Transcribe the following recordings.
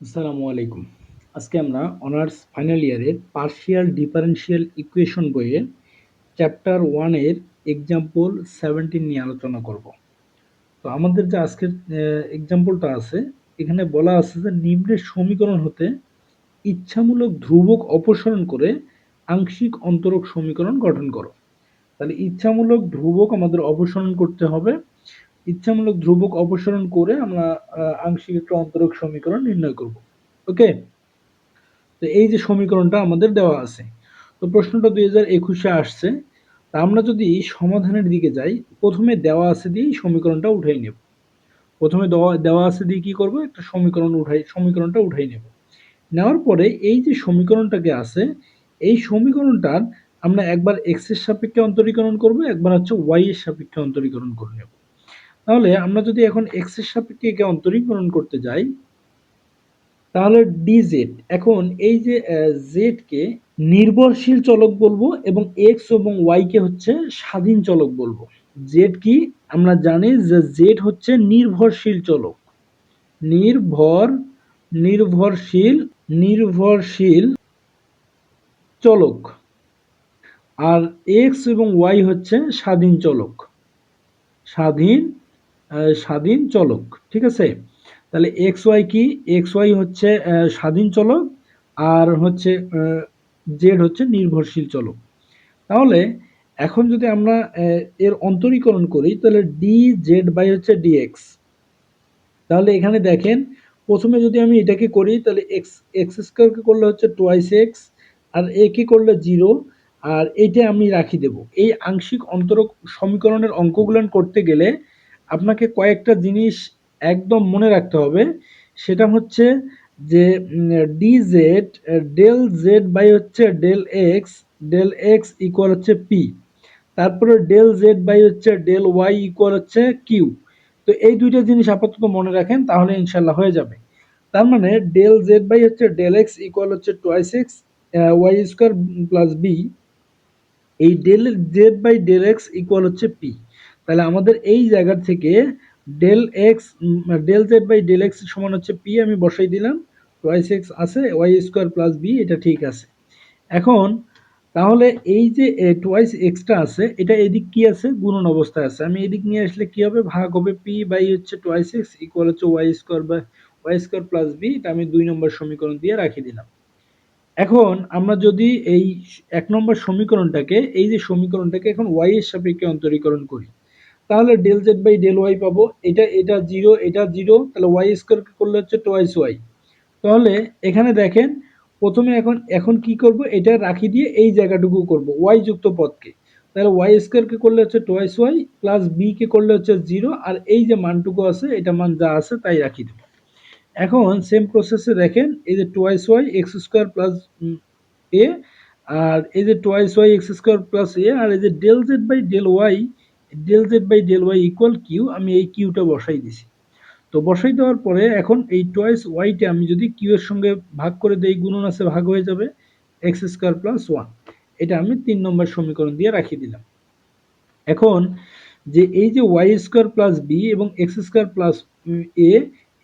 আসসালামু আলাইকুম। আজকে আমরা অনার্স ফাইনাল ইয়ারের পার্শিয়াল ডিফারেনশিয়াল ইকুয়েশন বইয়ের চ্যাপ্টার ওয়ানের এক্সাম্পল সেভেন্টিন নিয়ে আলোচনা করব। তো আমাদের যে আজকের এক্সাম্পলটা আছে, এখানে বলা আছে যে নিম্নের সমীকরণ হতে ইচ্ছামূলক ধ্রুবক অপসারণ করে আংশিক অন্তরক সমীকরণ গঠন করো। তাহলে ইচ্ছামূলক ধ্রুবক আমাদের অপসারণ করতে হবে ইচ্ছামূলক ধ্রুবক অপসারণ করে আমরা আংশিক একটা অন্তরক সমীকরণ নির্ণয় করব। ওকে? তো এই যে সমীকরণটা আমাদের দেওয়া আছে। তো প্রশ্নটা দুই হাজার একুশে আসছে। তা আমরা যদি সমাধানের দিকে যাই, প্রথমে দেওয়া আছে দিয়েই সমীকরণটা উঠাই নেব। প্রথমে দেওয়া দেওয়া আছে দিয়ে কি করব? একটা সমীকরণ উঠাই, সমীকরণটা উঠাই নেব। নেওয়ার পরে এই যে সমীকরণটাকে আছে, এই সমীকরণটার আমরা একবার এক্সের সাপেক্ষে অন্তরীকরণ করব, একবার হচ্ছে ওয়াই এর সাপেক্ষে অন্তরীকরণ করে নেব। তাহলে আমরা যদি এখন এক্সের সাপেক্ষে একে অন্তরীকরণ করতে যাই, তাহলে ডিজেড এখন এই যে জেড কে নির্ভরশীল চলক বলব এবং এক্স এবং ওয়াই কে হচ্ছে স্বাধীন চলক বলব। জেড কি? আমরা জানি যে জেড হচ্ছে নির্ভরশীল চলক। নির্ভর, নির্ভরশীল নির্ভরশীল চলক। আর এক্স এবং ওয়াই হচ্ছে স্বাধীন চলক। স্বাধীন স্বাধীন চলক, ঠিক আছে? তাহলে এক্স ওয়াই কি? এক্স ওয়াই হচ্ছে স্বাধীন চলক, আর হচ্ছে জেড হচ্ছে নির্ভরশীল চলক। তাহলে এখন যদি আমরা এর অন্তরীকরণ করি, তাহলে ডি জেড বাই হচ্ছে ডিএক্স তাহলে এখানে দেখেন, প্রথমে যদি আমি এটাকে করি, তাহলে এক্স এক্স স্কোয়ারকে করলে হচ্ছে টোয়াইস এক্স আর এ কে করলে জিরো আর এইটা আমি রাখি দেব। এই আংশিক অন্তরক সমীকরণের অঙ্কগুলো করতে গেলে আপনাকে কয়েকটা জিনিস একদম মনে রাখতে হবে। সেটা হচ্ছে যে d z del z by হচ্ছে del x del x equal হচ্ছে পি তারপরে ডেল জেড বাই হচ্ছে ডেল ওয়াই ইকুয়াল হচ্ছে কিউ তো এই দুইটা জিনিস আপাতত মনে রাখেন, তাহলে ইনশাল্লাহ হয়ে যাবে। তার মানে ডেল জেড বাই হচ্ছে ডেল এক্স ইকুয়াল হচ্ছে twice x y square plus b এই del z by del x equal হচ্ছে পি তাহলে আমাদের এই জায়গা থেকে del x del z by del x সমান হচ্ছে পি আমি বসাই দিলাম টোয়াইস এক্স আছে ওয়াই স্কোয়ার প্লাস বি এটা ঠিক আছে। এখন তাহলে এই যে টোয়াইস এক্সটা আছে, এটা এদিক কি আছে? গুণন অবস্থায় আছে। আমি এদিক নিয়ে আসলে কি হবে? ভাগ হবে পি বাই হচ্ছে টোয়াইস এক্স ইকুয়াল হচ্ছে ওয়াই স্কোয়ার বা ওয়াই স্কোয়ার প্লাস বি এটা আমি দুই নম্বর সমীকরণ দিয়ে রাখি দিলাম। এখন আমরা যদি এই এক নম্বর সমীকরণটাকে, এই যে সমীকরণটাকে এখন ওয়াই এর সাপেক্ষে অন্তরীকরণ করি তাহলে del z by del y পাবো। এটা এটা জিরো এটা জিরো তাহলে ওয়াই স্কোয়ার করলে হচ্ছে টোয়াইস ওয়াই তাহলে এখানে দেখেন, প্রথমে এখন এখন কি করব? এটা রাখি দিয়ে এই জায়গাটুকু করব ওয়াই যুক্ত পদকে। তাহলে ওয়াই স্কোয়ারকে করলে হচ্ছে টোয়াইস ওয়াই প্লাস বি কে করলে হচ্ছে জিরো আর এই যে মানটুকু আছে, এটা মান যা আছে তাই রাখি দেবো। এখন সেম প্রসেসে দেখেন, এই যে twice y x square plus a আর এই যে twice y x square plus a আর এই যে del z by del y del z by del y equal q আমি এই কিউটা বসাই দিছি। তো বসাই দেওয়ার পরে এখন এই টোয়াইস ওয়াইটা আমি যদি কিউ এর সঙ্গে ভাগ করে দেই, গুণন আছে ভাগ হয়ে যাবে এক্স স্কোয়ার প্লাস ওয়ান এটা আমি তিন নম্বর সমীকরণ দিয়ে রাখি দিলাম। এখন যে এই যে ওয়াই স্কোয়ার প্লাস বি এবং এক্স স্কোয়ার প্লাস এ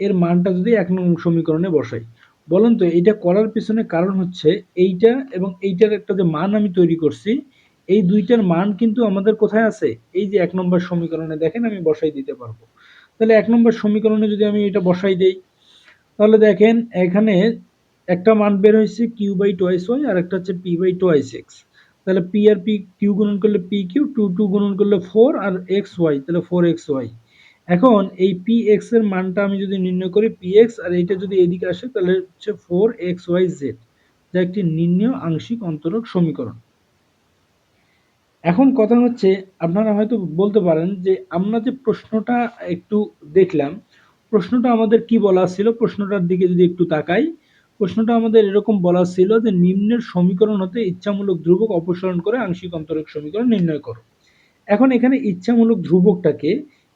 এর মানটা যদি এক নম্বর সমীকরণে বসাই, বলুন তো এটা করার পিছনে কারণ হচ্ছে এইটা এবং এইটার একটা যে মান আমি তৈরি করছি এই দুইটার মান কিন্তু আমাদের কোথায় আছে? এই যে এক নম্বর সমীকরণে দেখেন, আমি বসাই দিতে পারব। তাহলে এক নম্বর সমীকরণে যদি আমি এটা বসাই দেই, তাহলে দেখেন এখানে একটা মান বের হয়েছে কিউ বাই টোয়াইস ওয়াই আর একটা হচ্ছে পি বাই টোয়াইস এক্স তাহলে পি আর পি কিউ গুণন করলে পি কিউ টু টু গুণন করলে ফোর আর এক্স ওয়াই তাহলে ফোর এক্স ওয়াই এখন এই পি এক্সের মানটা আমি যদি নির্ণয় করি পি এক্স আর এইটা যদি এদিকে আসে, তাহলে হচ্ছে ফোর এক্স ওয়াই জেড যা একটি নির্ণয় আংশিক অন্তরক সমীকরণ। এখন কথা হচ্ছে, আপনারা হয়তো বলতে পারেন যে আমরা যে প্রশ্নটা একটু দেখলাম, প্রশ্নটা আমাদের কি বলা ছিল? প্রশ্নটার দিকে যদি একটু তাকাই, প্রশ্নটা আমাদের এরকম বলা ছিল যে নিম্নের সমীকরণ হতে ইচ্ছামূলক ধ্রুবক অপসারণ করে আংশিক অন্তরক সমীকরণ নির্ণয় করো। এখন এখানে ইচ্ছামূলক ধ্রুবকটাকে,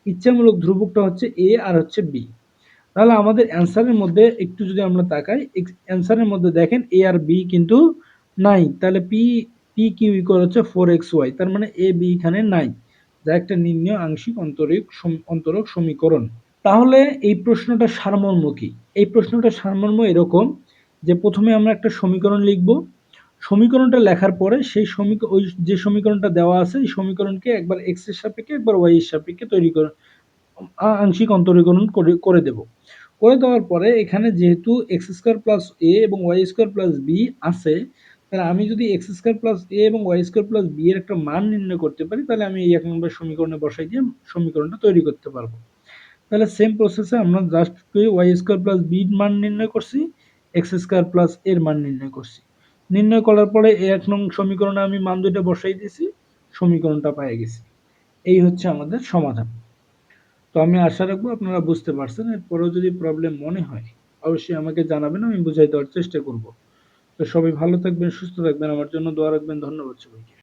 ইচ্ছামূলক ধ্রুবকটা হচ্ছে এ আর হচ্ছে বি তাহলে আমাদের অ্যান্সারের মধ্যে একটু যদি আমরা তাকাই অ্যান্সারের মধ্যে দেখেন এ আর বি কিন্তু নাই। তাহলে পি পি কিউ ইকুয়াল হচ্ছে ফোর এক্স ওয়াই তার মানে এ বি এখানে নাই, যা একটা নির্ণয় আংশিক অন্তরিক অন্তরক সমীকরণ। তাহলে এই প্রশ্নটা সারমর্ম কি? এই প্রশ্নটার সারমর্ম এরকম যে প্রথমে আমরা একটা সমীকরণ লিখব। সমীকরণটা লেখার পরে সেই সমীকরণ ওই যে সমীকরণটা দেওয়া আছে, এই সমীকরণকে একবার এক্সের সাপেক্ষে, একবার ওয়াই এর সাপেক্ষে তৈরি করে আংশিক অন্তরীকরণ করে করে দেব। করে দেওয়ার পরে এখানে যেহেতু এক্স স্কোয়ার প্লাস এ এবং ওয়াই স্কোয়ার প্লাস বি আছে তাহলে আমি যদি এক্স স্কোয়ার প্লাস এ এবং ওয়াই স্কোয়ার প্লাস বি এর একটা মান নির্ণয় করতে পারি, তাহলে আমি এই এক নম্বর সমীকরণে বসাই দিয়ে সমীকরণটা তৈরি করতে পারব। তাহলে সেম প্রসেসে আমরা just y square plus b মান নির্ণয় করছি এক্স স্কোয়ার প্লাস এর মান নির্ণয় করছি। নির্ণয় করার পরে এক নং সমীকরণে আমি মান দুইটা বসাই দিয়েছি, সমীকরণটা পেয়ে গেছি। এই হচ্ছে আমাদের সমাধান। তো আমি আশা রাখব আপনারা বুঝতে পারছেন, এরপরেও যদি প্রবলেম মনে হয়, অবশ্যই আমাকে জানাবেন, আমি বুঝাই দেওয়ার চেষ্টা করব। তো সবাই ভালো থাকবেন সুস্থ থাকবেন। আমার জন্য দোয়া রাখবেন। ধন্যবাদ সবাইকে।